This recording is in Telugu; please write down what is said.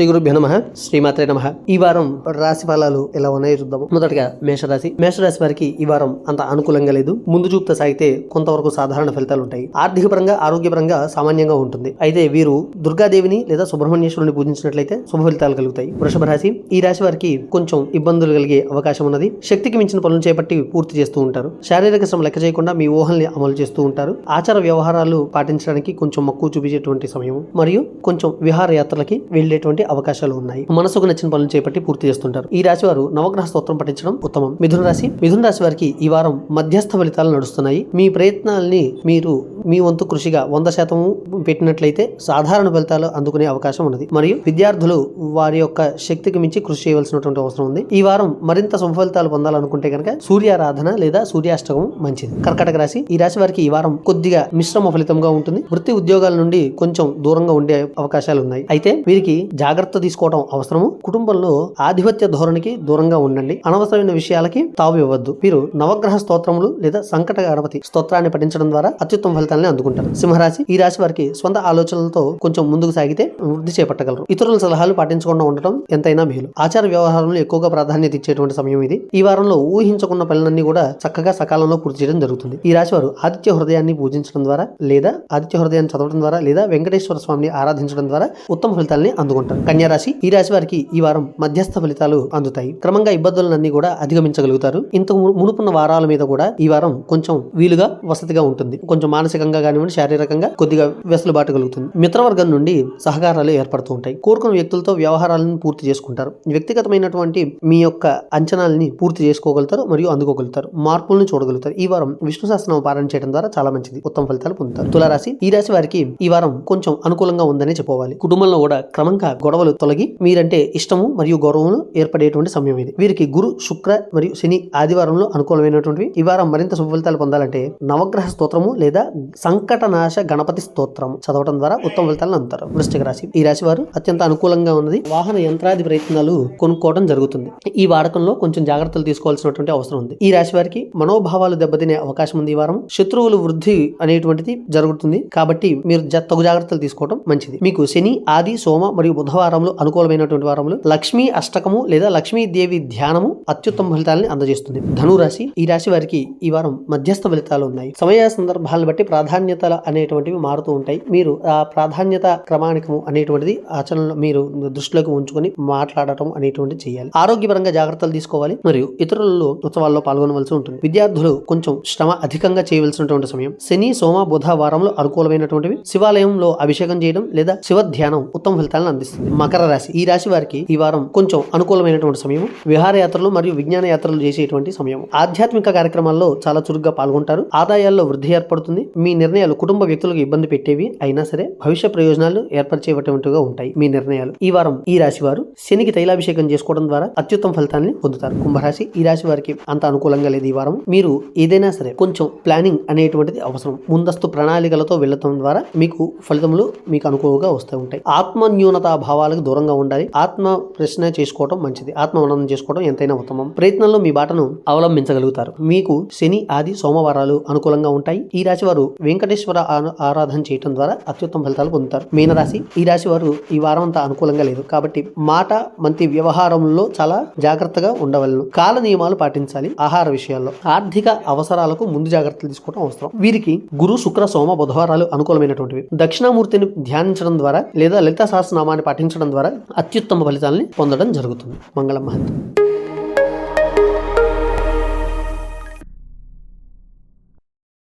శ్రీ గురుభ్యో నమ. శ్రీమాత్రే నమ. ఈ వారం రాశి ఫలాలు ఎలా ఉన్నాయో చూద్దాము. మొదటగా మేషరాశి. మేషరాశి వారికి ఈ వారం అంత అనుకూలంగా లేదు. ముందు చూపుతా సాగితే కొంతవరకు సాధారణ ఫలితాలు ఉంటాయి. ఆర్థిక పరంగా ఆరోగ్యపరంగా సామాన్యంగా ఉంటుంది. అయితే వీరు దుర్గాదేవిని లేదా సుబ్రహ్మణ్యేశ్వరుని పూజించినట్లయితే శుభ ఫలితాలు కలుగుతాయి. వృషభ రాశి. ఈ రాశి వారికి కొంచెం ఇబ్బందులు కలిగే అవకాశం ఉన్నది. శక్తికి మించిన పనులు చేపట్టి పూర్తి చేస్తూ ఉంటారు. శారీరక శ్రమ లెక్క చేయకుండా మీ ఊహల్ని అమలు చేస్తూ ఉంటారు. ఆచార వ్యవహారాలు పాటించడానికి కొంచెం మక్కువ చూపించేటువంటి సమయం. మరియు కొంచెం విహారయాత్రలకి వెళ్ళేటువంటి అవకాశాలు ఉన్నాయి. మనసుకు నచ్చిన పనులు చేపట్టి పూర్తి చేస్తుంటారు. ఈ రాశి వారు నవగ్రహ స్తోత్రం పఠించడం ఉత్తమం. మిథున రాశి మిథున రాశి వారికి ఈ వారం మధ్యస్థ ఫలితాలు నడుస్తున్నాయి. మీ ప్రయత్నాల్ని మీరు మీ వంతు కృషిగా వంద శాతం పెట్టినట్లయితే సాధారణ ఫలితాలు అందుకునే అవకాశం ఉన్నది. మరియు విద్యార్థులు వారి యొక్క శక్తికి మించి కృషి చేయవలసినటువంటి అవసరం ఉంది. ఈ వారం మరింత సుఫలితాలు పొందాలనుకుంటే కనుక సూర్యారాధన లేదా సూర్యాష్టకం మంచిది. కర్కటక రాశి ఈ రాశి వారికి ఈ వారం కొద్దిగా మిశ్రమ ఫలితంగా ఉంటుంది. వృత్తి ఉద్యోగాల నుండి కొంచెం దూరంగా ఉండే అవకాశాలు ఉన్నాయి. అయితే వీరికి జాగ్రత్త తీసుకోవడం అవసరము. కుటుంబంలో ఆధిపత్య ధోరణికి దూరంగా ఉండండి. అనవసరమైన విషయాలకి తావు ఇవ్వద్దు మీరు నవగ్రహ స్తోత్రములు లేదా సంకట గణపతి స్తోత్రాన్ని పఠించడం ద్వారా అత్యుత్తమ ఫలితాలని అందుకుంటారు. సింహరాశి ఈ రాశి వారికి స్వంత ఆలోచనలతో కొంచెం ముందుకు సాగితే వృద్ధి చేపట్టగలరు. ఇతరుల సలహాలు పాటించకుండా ఉండటం ఎంతైనా మేలు. ఆచార వ్యవహారంలో ఎక్కువగా ప్రాధాన్యత ఇచ్చేటువంటి సమయం ఇది. ఈ వారంలో ఊహించకున్న పనులన్నీ కూడా చక్కగా సకాలంలో పూర్తి చేయడం జరుగుతుంది. ఈ రాశి వారు ఆదిత్య హృదయాన్ని పూజించడం ద్వారా లేదా ఆదిత్య హృదయాన్ని చదవడం ద్వారా లేదా వెంకటేశ్వర స్వామిని ఆరాధించడం ద్వారా ఉత్తమ ఫలితాలని అందుకుంటారు. కన్యారాశి ఈ రాశి వారికి ఈ వారం మధ్యస్థ ఫలితాలు అందుతాయి. క్రమంగా ఇబ్బందులన్నీ కూడా అధిగమించగలుగుతారు. ఇంతకు మునుపున్న వారాల మీద కూడా ఈ వారం కొంచెం వీలుగా వసతిగా ఉంటుంది. కొంచెం మానసికంగా కానివ్వండి శారీరకంగా కొద్దిగా వెసులుబాటు కలుగుతుంది. మిత్రవర్గం నుండి సహకారాలు ఏర్పడుతూ ఉంటాయి. కోరుకున్న వ్యక్తులతో వ్యవహారాలను పూర్తి చేసుకుంటారు. వ్యక్తిగతమైనటువంటి మీ యొక్క అంచనాలని పూర్తి చేసుకోగలుగుతారు మరియు అందుకోగలుగుతారు. మార్పులను చూడగలుగుతారు. ఈ వారం విష్ణు శాసనం పారాయణ చేయడం ద్వారా చాలా మంచిది. ఉత్తమ ఫలితాలు పొందుతారు. తులారాశి ఈ రాశి వారికి ఈ వారం కొంచెం అనుకూలంగా ఉందని చెప్పుకోవాలి. కుటుంబంలో కూడా క్రమంగా గొడవలు తొలగి మీరంటే ఇష్టము మరియు గౌరవం ఏర్పడేటువంటి సమయం ఇది. వీరికి గురు శుక్ర మరియు శని ఆదివారంలో అనుకూలమైనటువంటివి. ఈ వారం మరింత సుఫలితాలు పొందాలంటే నవగ్రహ స్తోత్రము లేదా సంకటనాశ గణపతి స్తోత్రము చదవడం ద్వారా ఉత్తమ ఫలితాలను అందుతారు. వృష్టిక రాశి. ఈ రాశి వారు అత్యంత అనుకూలంగా ఉన్నది. వాహన యంత్రాది ప్రయత్నాలు కొనుక్కోవడం జరుగుతుంది. ఈ వాడకంలో కొంచెం జాగ్రత్తలు తీసుకోవాల్సినటువంటి అవసరం ఉంది. ఈ రాశి వారికి మనోభావాలు దెబ్బతినే అవకాశం ఉంది ఈ వారం. శత్రువులు వృద్ధి అనేటువంటిది జరుగుతుంది. కాబట్టి మీరు జ- తగు జాగ్రత్తలు తీసుకోవడం మంచిది. మీకు శని ఆది సోమ మరియు వారములు అనుకూలమైనటువంటి వారములు లక్ష్మీ అష్టకము లేదా లక్ష్మీదేవి ధ్యానము అత్యుత్తమ ఫలితాలని అందజేస్తుంది. ధనురాశి ఈ రాశి వారికి ఈ వారం మధ్యస్థ ఫలితాలు ఉన్నాయి. సమయ సందర్భాలను బట్టి ప్రాధాన్యతలు అనేటువంటివి మారుతూ ఉంటాయి. మీరు ఆ ప్రాధాన్యత క్రమానికము అనేటువంటిది ఆచరణలో మీరు దృష్టిలోకి ఉంచుకొని మాట్లాడటం అనేటువంటిది చేయాలి. ఆరోగ్యపరంగా జాగ్రత్తలు తీసుకోవాలి. మరియు ఇతరులలో ఉత్సవాల్లో పాల్గొనవలసి ఉంటుంది. విద్యార్థులు కొంచెం శ్రమ అధికంగా చేయవలసినటువంటి సమయం. శని సోమ బుధ వారంలో అనుకూలమైనటువంటివి శివాలయంలో అభిషేకం చేయడం లేదా శివ ధ్యానం ఉత్తమ ఫలితాలను అందిస్తుంది. మకర రాశి. ఈ రాశి వారికి ఈ వారం కొంచెం అనుకూలమైనటువంటి సమయం విహారయాత్రలు మరియు విజ్ఞాన యాత్రలు చేసేటువంటి సమయం ఆధ్యాత్మిక కార్యక్రమాల్లో చాలా చురుగ్గా పాల్గొంటారు. ఆదాయాల్లో వృద్ధి ఏర్పడుతుంది. మీ నిర్ణయాలు కుటుంబ వ్యక్తులకు ఇబ్బంది పెట్టేవి అయినా సరే భవిష్య ప్రయోజనాలు ఏర్పరిచేటువంటివిగా ఉంటాయి మీ నిర్ణయాలు. ఈ వారం ఈ రాశి వారు శనికి తైలాభిషేకం చేసుకోవడం ద్వారా అత్యుత్తమ ఫలితాన్ని పొందుతారు. కుంభరాశి ఈ రాశి వారికి అంత అనుకూలంగా లేదు ఈ వారం. మీరు ఏదైనా సరే కొంచెం ప్లానింగ్ అనేటువంటిది అవసరం. ముందస్తు ప్రణాళికలతో వెళ్ళటం ద్వారా మీకు ఫలితములు మీకు అనుకూలంగా వస్తూ ఉంటాయి. ఆత్మ న్యూనతా భావాలకు దూరంగా ఉండాలి. ఆత్మ ప్రశ్న చేసుకోవడం మంచిది. ఆత్మ మననం చేసుకోవడం ఎంతైనా ఉత్తమం. ప్రయత్నంలో మీ బాటను అవలంబించగలుగుతారు. మీకు శని ఆది సోమవారాలు అనుకూలంగా ఉంటాయి. ఈ రాశి వారు వెంకటేశ్వర ఆరాధన చేయడం ద్వారా అత్యుత్తమ ఫలితాలు పొందుతారు. మీనరాశి ఈ రాశి వారు ఈ వారం అంతా అనుకూలంగా లేదు. కాబట్టి మాట మంతి వ్యవహారంలో చాలా జాగ్రత్తగా ఉండవలను. కాల నియమాలు పాటించాలి ఆహార విషయాల్లో. ఆర్థిక అవసరాలకు ముందు జాగ్రత్తలు తీసుకోవడం అవసరం. వీరికి గురు శుక్ర సోమ బుధవారాలు అనుకూలమైనటువంటివి. దక్షిణామూర్తిని ధ్యానించడం ద్వారా లేదా లలిత సహస్రనామాన్ని పాటించడం ద్వారా అత్యుత్తమ ఫలితాలని పొందడం జరుగుతుంది. మంగళం మహత్వం